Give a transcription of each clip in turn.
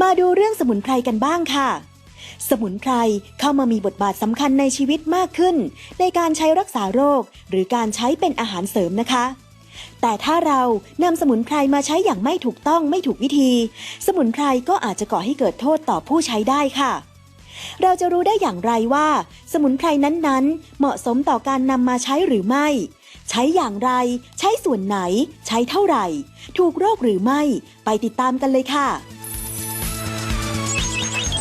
มาดูเรื่องสมุนไพรกันบ้างค่ะ สมุนไพรเข้ามามีบทบาทสำคัญในชีวิตมากขึ้น ในการใช้รักษาโรค หรือการใช้เป็นอาหารเสริมนะคะ แต่ถ้าเรานำสมุนไพรมาใช้อย่างไม่ถูกต้องไม่ถูกวิธี สมุนไพรก็อาจจะก่อให้เกิดโทษต่อผู้ใช้ได้ค่ะเราจะรู้ได้อย่างไรว่า สมุนไพรนั้นๆ เหมาะสมต่อการนำมาใช้หรือไม่ ใช้อย่างไร ใช้ส่วนไหน ใช้เท่าไหร่ ถูกโรคหรือไม่ ไปติดตามกันเลยค่ะ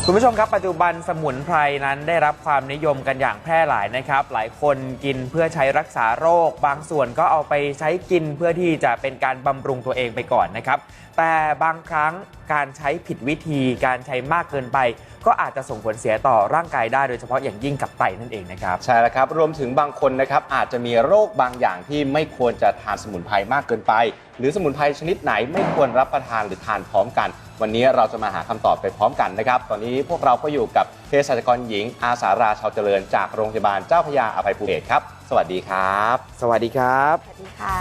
คุณผู้ชมครับปัจจุบันสมุนไพรนั้นได้รับความนิยมกันอย่างแพร่หลายนะครับ หลายคนกินเพื่อใช้รักษาโรค บางส่วนก็เอาไปใช้กินเพื่อที่จะเป็นการบำรุงตัวเองไปก่อนนะครับ แต่บางครั้งการใช้ผิดวิธีการใช้มากเกินไป ก็อาจจะส่งผลเสียต่อร่างกายได้โดยเฉพาะอย่างยิ่งกับไตนั่นเองนะครับ ใช่แล้วครับ รวมถึงบางคนนะครับอาจจะมีโรคบางอย่างที่ไม่ควรจะทานสมุนไพรมากเกินไป หรือสมุนไพรชนิดไหนไม่ควรรับประทานหรือทานพร้อมกัน วันนี้เราจะมาหาคำตอบไปพร้อมกันนะครับ ตอนนี้พวกเราก็อยู่กับเภสัชกรหญิงอาสาราชาวเจริญจากโรงพยาบาลเจ้าพระยาอภัยภูเบศรครับ สวัสดีครับ สวัสดีครับ สวัสดีค่ะ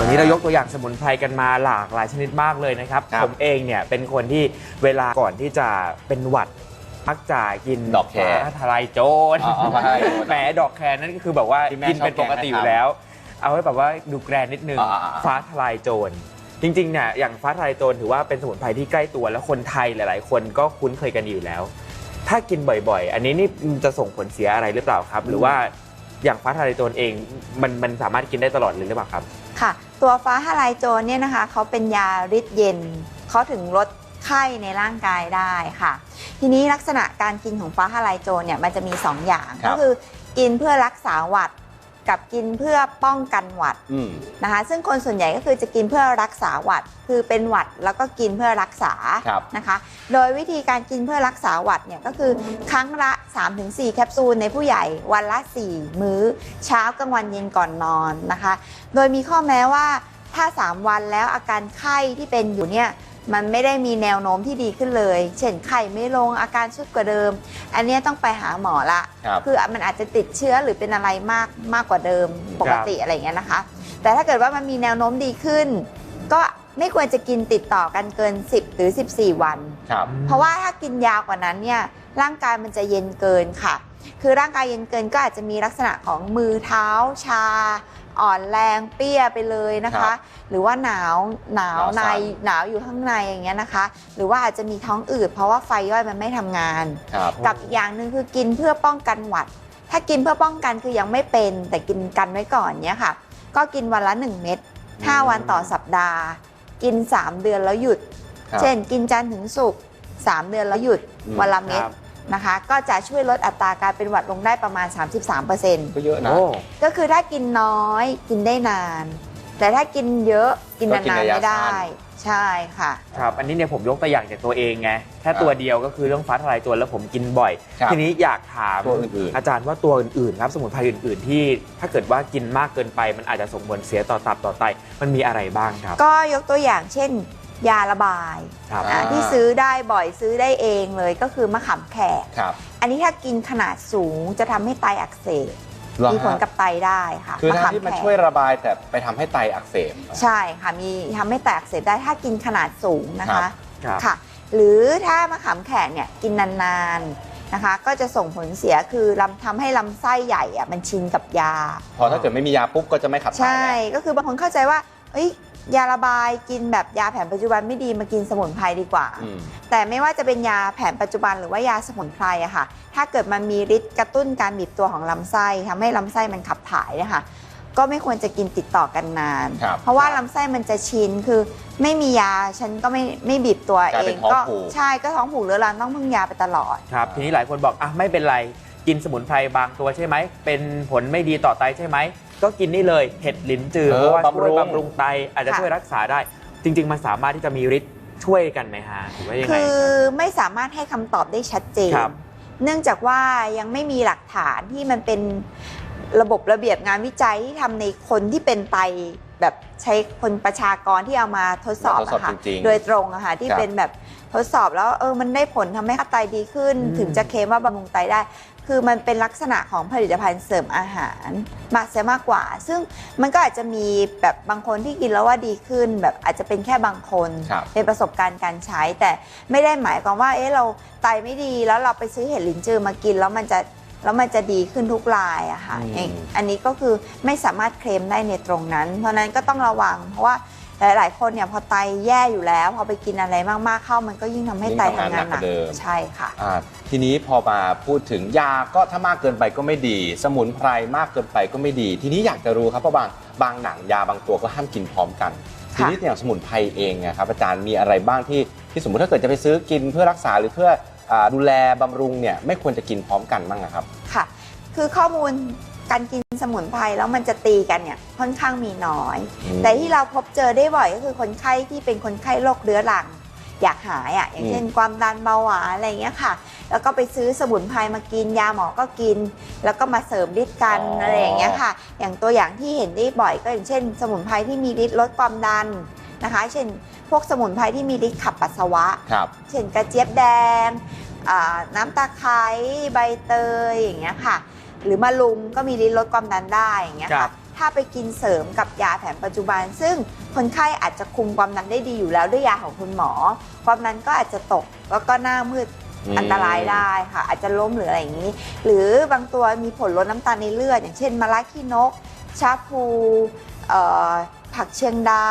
วันนี้เรายกตัวอย่างสมุนไพรกันมาหลากหลายชนิดมากเลยนะครับครับผมเองเนี่ยเป็นคนที่เวลาก่อนที่จะเป็นหวัด มักจะกินดอกแคร์ฟ้าทลายโจรอ๋อเอามาให้แหมดอกแคร์นั่นก็คือแบบว่าที่แม่กินเป็นปกติอยู่แล้ว เอาไว้แบบว่าดูแกรนนิดนึงอ่าๆๆ ฟ้าทลายโจรจริงๆเนี่ยอย่างฟ้าทลายโจรถือว่าเป็นสมุนไพรที่ใกล้ตัวแล้วคนไทยหลาย ๆ คนก็คุ้นเคยกันอยู่แล้ว ถ้ากินบ่อยๆ อันนี้นี่จะส่งผลเสียอะไรหรือเปล่าครับ หรือว่าอย่างฟ้าทลายโจรเองมันมันสามารถกินได้ตลอดเลยหรือเปล่าครับ ค่ะ ตัวฟ้าทลายโจรเนี่ยนะคะเขาเป็นยาฤทธิ์เย็นเขาถึงลด ไข้ในร่างกายได้ค่ะ ทีนี้ลักษณะการกินของฟ้าทลายโจรเนี่ยมันจะมี 2 อย่าง ครับ ก็คือกินเพื่อรักษาหวัดกับกินเพื่อป้องกันหวัดอืม นะคะ ซึ่งคนส่วนใหญ่ก็คือจะกินเพื่อรักษาหวัด คือเป็นหวัดแล้วก็กินเพื่อรักษาครับ นะคะ โดยวิธีการกินเพื่อรักษาหวัดเนี่ยก็คือครั้งละ 3-4 แคปซูลในผู้ใหญ่วันละ 4 มื้อ เช้ากลางวันเย็นก่อนนอนนะคะ โดยมีข้อแม้ว่าถ้า 3 วันแล้วอาการไข้ที่เป็นอยู่เนี่ย มันไม่ได้มีแนวโน้มที่ดีขึ้นเลย เช่นไข้ไม่ลงอาการสุดกว่าเดิม อันเนี้ยต้องไปหาหมอละครับคือมันอาจจะติดเชื้อหรือเป็นอะไรมากมากกว่าเดิมปกติอะไรอย่างเงี้ยนะคะ แต่ถ้าเกิดว่ามันมีแนวโน้มดีขึ้น ก็ไม่ควรจะกินติดต่อกันเกิน 10 หรือ 14 วัน ครับ เพราะว่าถ้ากินยาวกว่านั้นเนี่ยร่างกายมันจะเย็นเกินค่ะ คือร่างกายเย็นเกินก็อาจจะมีลักษณะของมือเท้าชา อ่อนแรงเปี้ยไปเลยนะครัคะบหรือว่าหนาวหนาวหนาวสั่ในนหนาวอยู่ข้างในอย่างเงี้ยนะคะ หรือว่าอาจจะมีท้องอืดเพราะว่าไฟย่อยมันไม่ทำงานครับกับอีกอย่างหนึ่งคือกินเพื่อป้องกันหวัด ถ้ากินเพื่อป้องกันคือยังไม่เป็นแต่กินกันไว้ก่อนเนี้ยค่ะ ก็กินวันละ 1 เม็ดอืม5วันต่อสัปดาห์ กิน 3 เดือนแล้วหยุดครับเช่น กินจันทร์ถึงศุกร์3เดือนแล้วหยุดอืมวันละเม็ดครับ นะคะ ก็จะช่วยลดอัตราการเป็นหวัดลงได้ประมาณ 33%ก็เยอะนะโอ้ก็คือถ้ากินน้อยกินได้นาน แต่ถ้ากินเยอะกินก็กินนานระๆยะไม่ได้สั้นใช่ค่ะ ครับ อันนี้เนี่ยผมยกตัวอย่างจากตัวเองไงแค่ตัวเดียวก็คือเรื่องฟ้าทลายโจรแล้วผมกินบ่อยครับทีนี้อยากถามตัวอื่นๆอาจารย์ว่าตัวอื่นๆครับสมุนไพรอื่น ๆ ที่ถ้าเกิดว่ากินมากเกินไปมันอาจจะส่งผลเสียต่อตับต่อไตมันมีอะไรบ้างครับ ก็ยกตัวอย่างเช่น ยาระบายครับอ่าที่ซื้อได้บ่อยซื้อได้เองเลยก็คือมะขามแขก ครับ อันนี้ถ้ากินขนาดสูงจะทำให้ไตอักเสบเหรอมีผลฮะกับไตได้ค่ะคือมะทาขางมที่มันแขกช่วยระบายแต่ไปทำให้ไตอักเสบ ใช่ค่ะมีทำให้ไตอักเสบได้ถ้ากินขนาดสูงนะครัคะบ ครับค่ะ หรือถ้ามะขามแขกเนี่ยกินนานๆนะคะ ก็จะส่งผลเสียคือลำทำให้ลำไส้ใหญ่อะมันชินกับยา พอถ้าเกิดไม่มียาปุ๊บก็จะไม่ขับถ่ายใช่ แล้ว ก็คือบางคนเข้าใจว่า เอ้ย ยาระบายกินแบบยาแผนปัจจุบันไม่ดีมากินสมุนไพรดีกว่า อืม แต่ไม่ว่าจะเป็นยาแผนปัจจุบันหรือว่ายาสมุนไพรอะค่ะ ถ้าเกิดมันมีฤทธิ์กระตุ้นการบีบตัวของลำไส้ทำให้ลำไส้มันขับถ่ายเนี่ยค่ะก็ไม่ควรจะกินติดต่อกันนาน ครับเพราะว่าลำไส้มันจะชินคือ ไม่มียาฉันก็ไม่ไม่บีบตัวกลายเอเป็งนท้องก็ผูก ใช่ก็ท้องผูกเรื้อรังต้องพึ่งยาไปตลอด ครับทีนี้หลายคนบอกอะไม่เป็นไร กินสมุนไพรบางตัวใช่ไหมเป็นผลไม่ดีต่อไตใช่ไหม ก็กินนี่เลยเห็ดหลินจือเออเพราะว่าบำรุช่วยงบำรุงไตอาจจะค่ะช่วยรักษาได้ จริง ๆ มันสามารถที่จะมีฤทธิ์ช่วยกันไหมฮะหรือว่ายังไง คือไม่สามารถให้คำตอบได้ชัดเจน ครับ เนื่องจากว่ายังไม่มีหลักฐานที่มันเป็นระบบระเบียบงานวิจัยที่ทำในคนที่เป็นไตแบบใช้คนประชากรที่เอามาทดสอบมาทดสอบอะค่ะจริงๆโดยตรงอะค่ะที่ครับ เป็นแบบทดสอบแล้วเออมันได้ผลทำให้ค่าไตดีขึ้นอืมถึงจะเคลมว่าบำรุงไตได้ คือมันเป็นลักษณะของผลิตภัณฑ์เสริมอาหารมากเสียมากกว่า ซึ่งมันก็อาจจะมีแบบบางคนที่กินแล้วว่าดีขึ้น แบบอาจจะเป็นแค่บางคนครับ เป็นประสบการณ์การใช้ แต่ไม่ได้หมายความว่าเอ๊ะเราไตไม่ดีแล้วเราไปซื้อเห็ดหลินจือมากินแล้วมันจะแล้วมันจะดีขึ้นทุกรายอะค่ะอืมเองอันนี้ก็คือไม่สามารถเคลมได้ในตรงนั้น เพราะฉะนั้นก็ต้องระวังเพราะว่า หลาย ๆ คนเนี่ยพอไตแย่อยู่แล้ว พอไปกินอะไรมากๆเข้า มันก็ยิ่งทำให้ไตทำงานหนักใช่ค่ะ อ่าทีนี้พอมาพูดถึงยาก็ถ้ามากเกินไปก็ไม่ดี สมุนไพรมากเกินไปก็ไม่ดี ทีนี้อยากจะรู้ครับเพราะบางบางหนังยาบางตัวก็ห้ามกินพร้อมกันทีค่ะนี้อย่างสมุนไพรเองอะครับอาจารย์มีอะไรบ้างที่ที่สมมติถ้าเกิดจะไปซื้อกินเพื่อรักษาหรือเพื่ออาดูแลบำรุงเนี่ยไม่ควรจะกินพร้อมกันบ้างอะครับ ค่ะ คือข้อมูล การกินสมุนไพรแล้วมันจะตีกันเนี่ยค่อนข้างมีน้อยอืมแต่ที่เราพบเจอได้บ่อยก็คือคนไข้ที่เป็นคนไข้โรคเรื้อรัง อยากหายอะอย่างเช่นความดันเบาหวานอะไรอย่างเงี้ยค่ะ แล้วก็ไปซื้อสมุนไพรมากินยาหมอก็กิน แล้วก็มาเสริมฤทธิ์กันอ๋อออะไรอย่างเงี้ยค่ะ อย่างตัวอย่างที่เห็นได้บ่อยก็อย่างเช่น สมุนไพรที่มีฤทธิ์ลดความดันนะคะ เช่น พวกสมุนไพรที่มีฤทธิ์ขับปัสสาวะครับเช่นกระเจี๊ยบแดงอ่าน้ำตาไคร้ใบเตยอย่างเงี้ยค่ะ หรือมะลุมก็มีฤทธิ์ลดความดันได้อย่างเงี้ยครัค่ะบถ้าไปกินเสริมกับยาแผนปัจจุบัน ซึ่งคนไข้อาจจะคุมความดันได้ดีอยู่แล้วด้วยยาของคุณหมอ ความดันก็อาจจะตกแล้วก็หน้ามืดอืมอันตรายได้ค่ะ อาจจะล้มหรืออะไรอย่างนี้ หรือบางตัวมีผลลดน้ำตาลในเลือด อย่างเช่นมะระขี้นก ชาพูเอ่อผักเชียงดา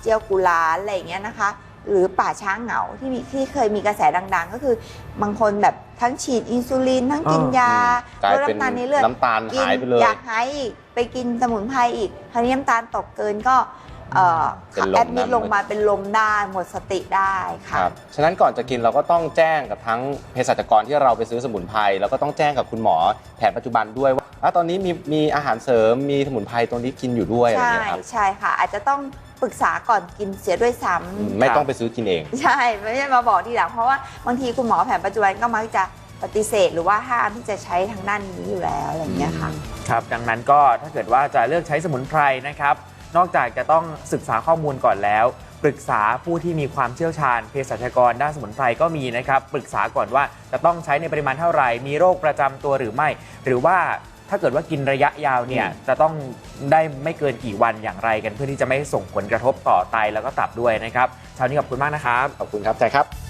เจียวกุหลาบอะไรอย่างเงี้ยนะคะ หรือป่าช้างเหงาที่มีที่เคยมีกระแสดัง ๆ ก็คือบางคนแบบทั้งฉีดอินซูลินทั้งกินอ๋อยากลายลดเป็นน้ำตาลในเลือดน้ำตาลกินหายไปเลยอยากหายอีกไปกินสมุนไพรอีกคราวนี้น้ำตาลตกเกินก็เอ่อเป็นลมแอดมิดนะลงมาเป็นลมได้หมดสติได้คค่ะรับฉะนั้นก่อนจะกินเราก็ต้องแจ้งกับทั้งเภสัชกรที่เราไปซื้อสมุนไพรแล้วก็ต้องแจ้งกับคุณหมอแผนปัจจุบันด้วยว่า อะตอนนี้มีมีอาหารเสริมมีสมุนไพรตรงนี้กินอยู่ด้วยอะไรอใช่ย่างเงี้ยครับใช่ค่ะ อาจจะต้องปรึกษาก่อนกินเสียด้วยซ้อืมไม่ต้องไปซื้อกินเองำใช่ไม่ใช่มาบอกทีหลังเพราะว่าบางทีคุณหมอแผนปัจจุบันก็มักจะปฏิเสธ หรือว่าห้ามที่จะใช้ทางด้านนี้อยู่แล้วอะไรอย่างเงี้ยค่ะ ครับดังนั้นก็ถ้าเกิดว่าจะเลือกใช้สมุนไพรนะครับ นอกจากจะต้องศึกษาข้อมูลก่อนแล้ว ปรึกษาผู้ที่มีความเชี่ยวชาญเภสัชกรด้านสมุนไพรก็มีนะครับ ปรึกษาก่อนว่าจะต้องใช้ในปริมาณเท่าไหร่ มีโรคประจำตัวหรือไม่ หรือว่า ถ้าเกิดว่ากินระยะยาวเนี่ยอืมจะต้องได้ไม่เกินกี่วันอย่างไรกันเพื่อที่จะไม่ส่งผลกระทบต่อไตแล้วก็ตับด้วยนะครับเช้านี้ขอบคุณมากนะครับ ขอบคุณครับอาจารย์ครับ